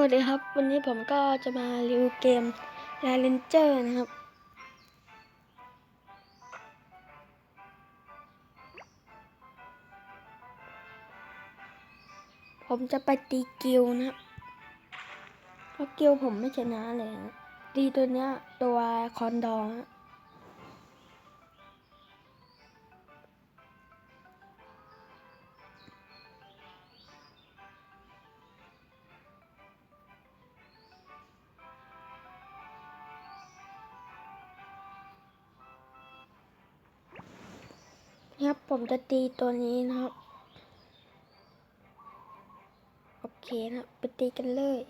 วัสดีครับ วันนี้ผมก็จะมารีวิวเกม l a r a n g e r นะครับ ผมจะไปตีกิลนะครับเพราะกิลผมไม่ชนะเลยนะตีตัวเนี้ยตัวคอนดองนะ ผมจะตีตัวนี้นะครับ โอเคนะไปตีกันเลย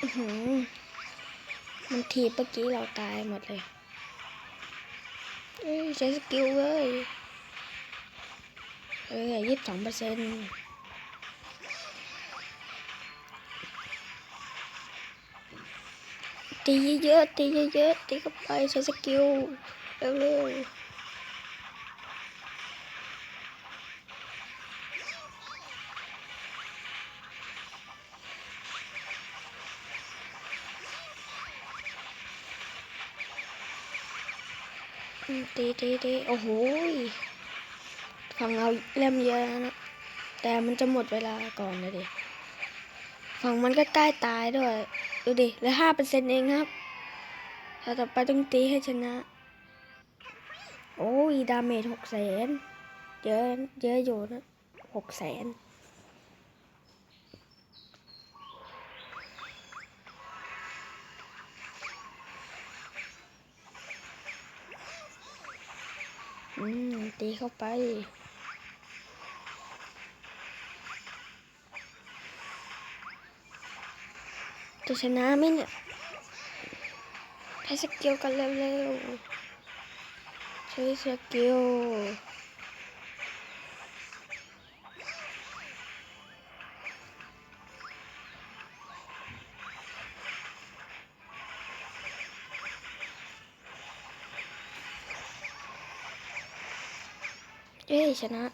อื้อหือมันทีเมื่อกี้เราตายหมดเลย ใช้สกิลเลยเออยี่สิบสองเปอร์เซ็นต์ตีเยอะๆตีเยอะๆตีเข้าไปใช้สกิลเร็วๆ ตีตีตีโอ้โหฝั่งเราเล่มเยอะนะ แต่มันจะหมดเวลาก่อนเลยดิฝั่งมันก็ใกล้ตายด้วย ดูดิเหลือห้าเปอร์เซ็นต์เองครับถ้าต่อไปต้องตีให้ชนะ โอ้ยดาเมจหกแสนเยอะเยอะอยู่นะหกแสนอืม ตีเข้าไป จะชนะไหมเนี่ยใช้สกิลกันเร็วๆใช้สกิล เอ้ยชนะ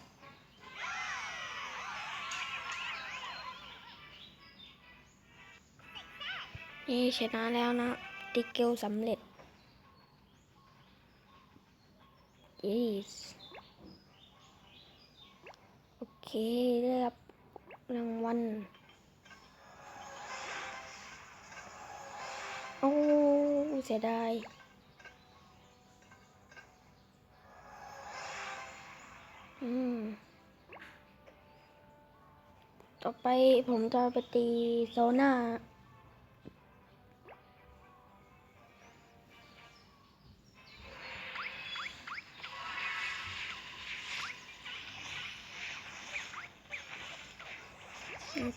นี่ชนะแล้วนะ ติเกลสำเร็จ yes โอเคได้รับรางวัลโอ้เสียดาย ต่อไปผมจะไปตีโซน่า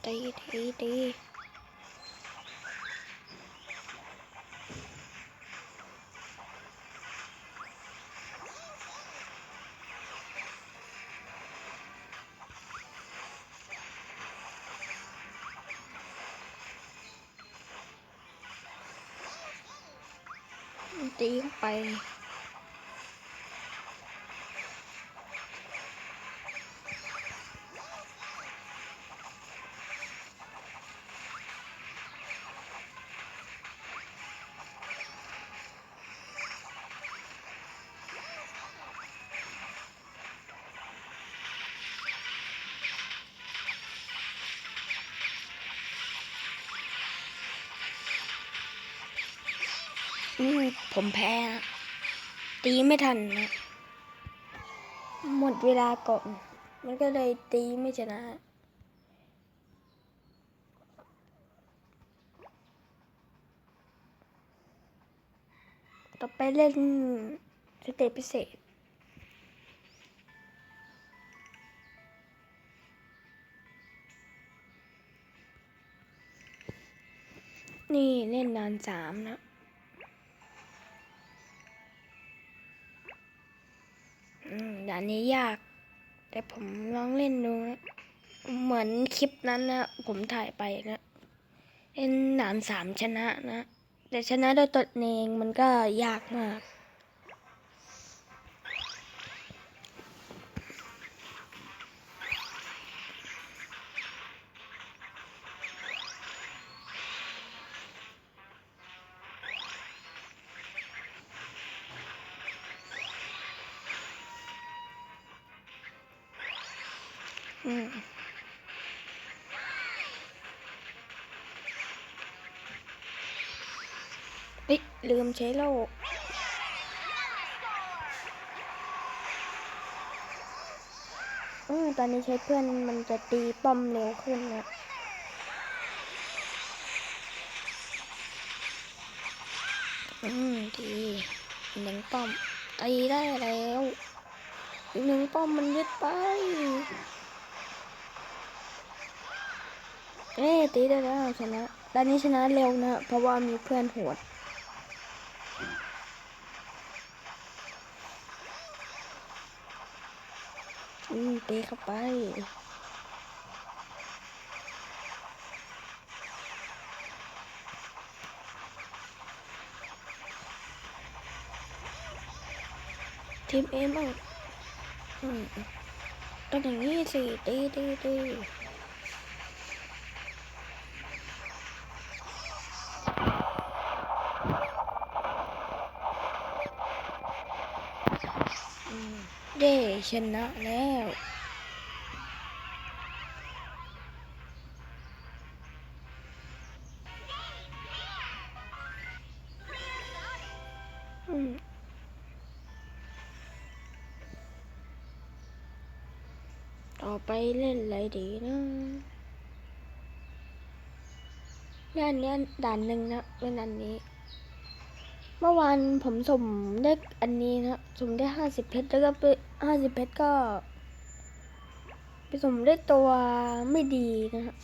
ตีตีตี ตีเข้าไป ผมแพ้นะตีไม่ทันนะหมดเวลาก่อน มันก็เลยตีไม่ชนะ ต่อไปเล่นสเตจพิเศษนี่เล่นนานสามนะ อืมด่านนี้ยาก แต่ผมลองเล่นดูนะ เหมือนคลิปนั้นนะ ผมถ่ายไปนะเป็นหนามสามชนะนะ แต่ชนะโดยตนเองมันก็ยากมาก อืมเฮ้ยลืมใช้โล่อืมตอนนี้ใช้เพื่อนมันจะตีป้อมเร็วขึ้นนะอืมดีหนึ่งป้อมตีได้แล้วหนึ่งป้อมมันยึดไป เอ้ตีได้แล้วชนะด้านนี้ชนะเร็วนะ เพราะว่ามีเพื่อนโหดอืมตีเข้าไปทีมเอ็มอะอืมต้องอย่างนี้สิตีตีตีอืมเด้ ชนะแล้วต่อไปเล่นอะไรดีนะด่านเนี้ยด่านหนึ่งนะเป็นอันนี้ เมื่อวานผมสมได้อันนี้นะสมได้ห้าสิบเพชรแล้วก็ไปห้าสิบเพชรก็ ไปสมได้ตัวไม่ดีนะฮะ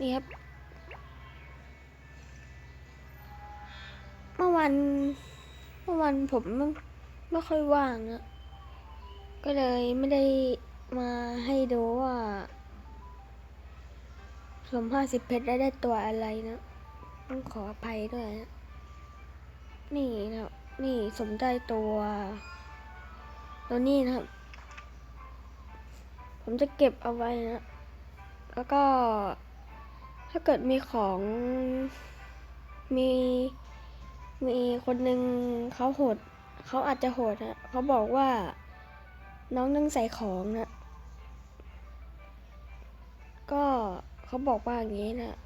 นี่ครับ เมื่อวันเมื่อวันผมไม่ไม่ค่อยว่างนะก็เลยไม่ได้มาให้ดูว่าสมห้าสิบเพชรได้ได้ตัวอะไรนะ ต้องขออภัยด้วย นี่นะครับ นี่สมได้ตัวตัวนี้นะครับ ผมจะเก็บเอาไว้นะ แล้วก็ถ้าเกิดมีของมีมีคนหนึ่งเขาโหดเขาอาจจะโหดนะเขาบอกว่าน้องต้องใส่ของนะ ก็เขาบอกว่าอย่างนี้นะ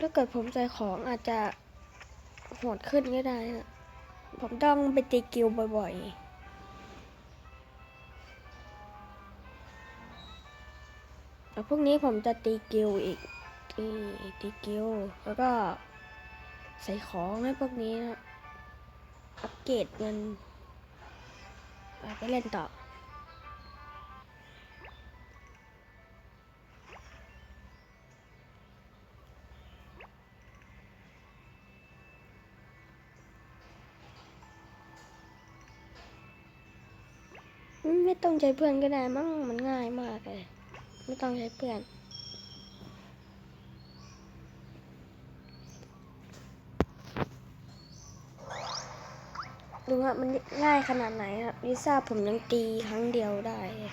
ถ้าเกิดผมใส่ของอาจจะโหดขึ้นก็ได้นะผมต้องไปตีกิวบ่อยๆแล้วพรุ่งนี้ผมจะตีกิวอีกตีตีกิวแล้วก็ ใส่ของให้พวกนี้นะอัปเกรดเงินไปเล่นต่อ ไม่ต้องใช้เพื่อนก็ได้มั้งมันง่ายมากเลย ไม่ต้องใช้เพื่อน ดูว่ามันง่ายขนาดไหนครับลิซ่าผมยังตีครั้งเดียวได้เลย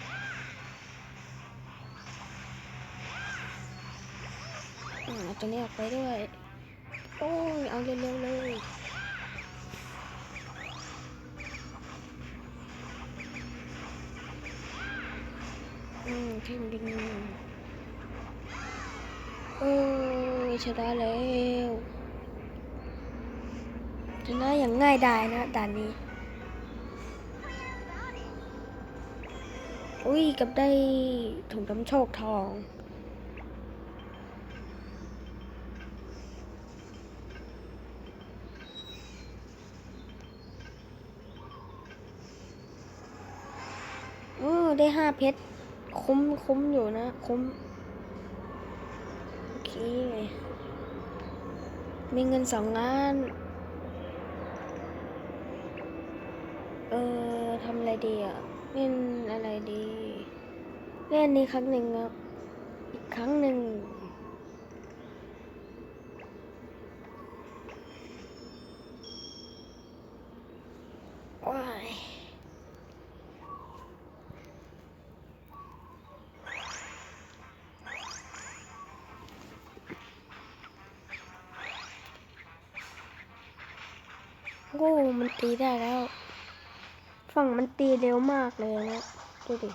อ่าเอาตัวนี้ออกไปด้วย โอ้ย เอาเร็วๆเลย อืมทีมดินเออชนะแล้วชนะอย่างง่ายดายนะด่านนี้ อุ้ยกับได้ถุงน้ำโชคทองเออได้ห้าเพชร คุ้มคุ้มอยู่นะ คุ้ม โอเค มีเงินสองล้าน เออทำอะไรดีอะ เล่นอะไรดี เล่นนี้ครั้งหนึ่งครับ อีกครั้งหนึ่ง ว้าย โอ้มันตีได้แล้ว ฝั่งมันตีเร็วมากเลยนะดูดิ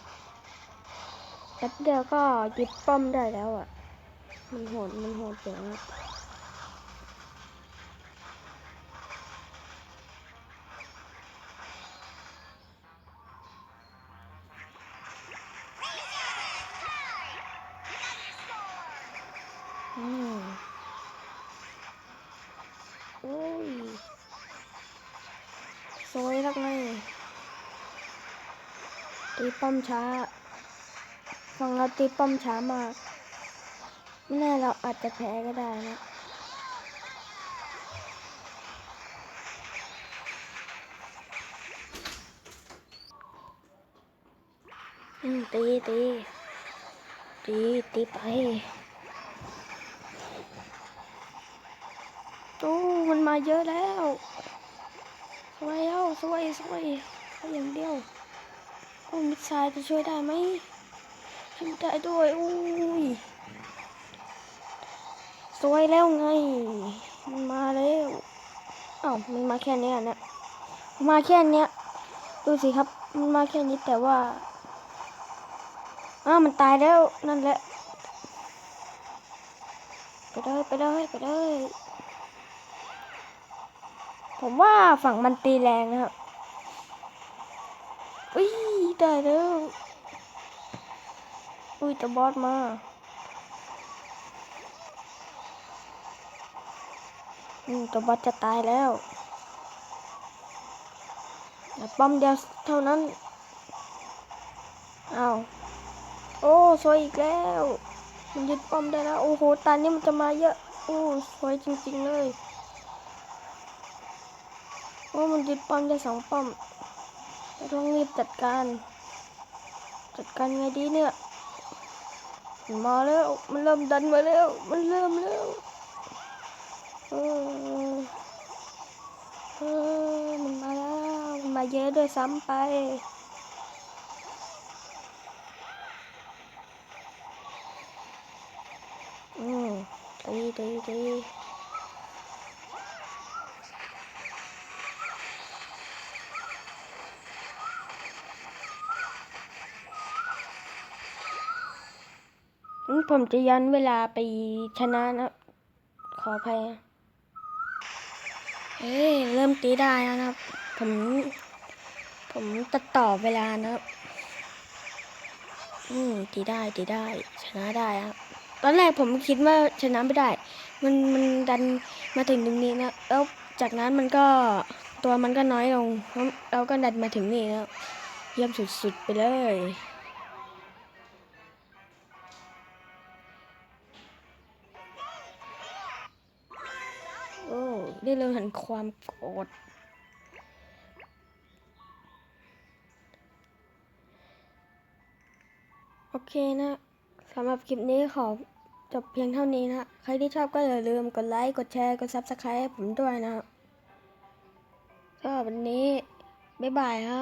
แป๊บเดียวก็ยึดป้อมได้แล้วอะ มันโหดมันโหดเยอะมากอืมโอ้ย สวยทักไงตีป้อมช้าฝั่งเราตีป้อมช้ามาก ไม่แน่เราอาจจะแพ้ก็ได้นะตีตีตีตีไปโอ้มันมาเยอะแล้ว วยแล้วสวยสวยแค่อย่างเดียวโอ้มิดไซล์จะช่วยได้ไหมช่วยได้ด้วยอุ้ยสวยแล้วไง มันมาแล้วอ้าวมันมาแค่นี้นะมาแค่นี้ดูสิครับ มันมาแค่นี้แต่ว่าอ้าวมันตายแล้วนั่นแหละไปเลยไปเลยไปเลย ผมว่าฝั่งมันตีแรงนะครับอุ้ยได้แล้วอุ้ยแต่บอสมาอืมต่บอสจะตายแล้วป้อมเดียวเท่านั้นอ้าวโอ้สวยอีกแล้ว มันยึดป้อมได้แล้ว โอ้โหตอนนี้มันจะมาเยอะ โอ้สวยจริง ๆ เลย โอ้มันยึดป้อมได้สองป้อมเราต้องรีบจัดการ จัดการไงดีเนี่ยมันมาแล้วมันเริ่มดันมาแล้วมันเริ่มแล้วเออเออมันมาแล้วมันมาเยอะด้วยซ้ำไปอืมตีตีตี ผมจะยันเวลาไปชนะนะ ขออภัยเอ้ยเริ่มตีได้แล้วนะครับ ผม ผมตัดต่อเวลานะครับอืมตีได้ตีได้ ชนะได้ครับตอนแรกผมคิดว่าชนะไม่ได้ มันมันดันมาถึงตรงนี้นะแล้วจากนั้นมันก็ตัวมันก็น้อยลงแล้วเราก็ดันมาถึงนี่แล้วเยี่ยมสุดๆไปเลย ได้เลยเห็นความโกรธโอเคนะสำหรับคลิปนี้ขอจบเพียงเท่านี้นะ ใครที่ชอบก็อย่าลืมกดไลค์ กดแชร์ กด Subscribe ให้ผมด้วยนะครับก็วันนี้ บ๊ายบายครับ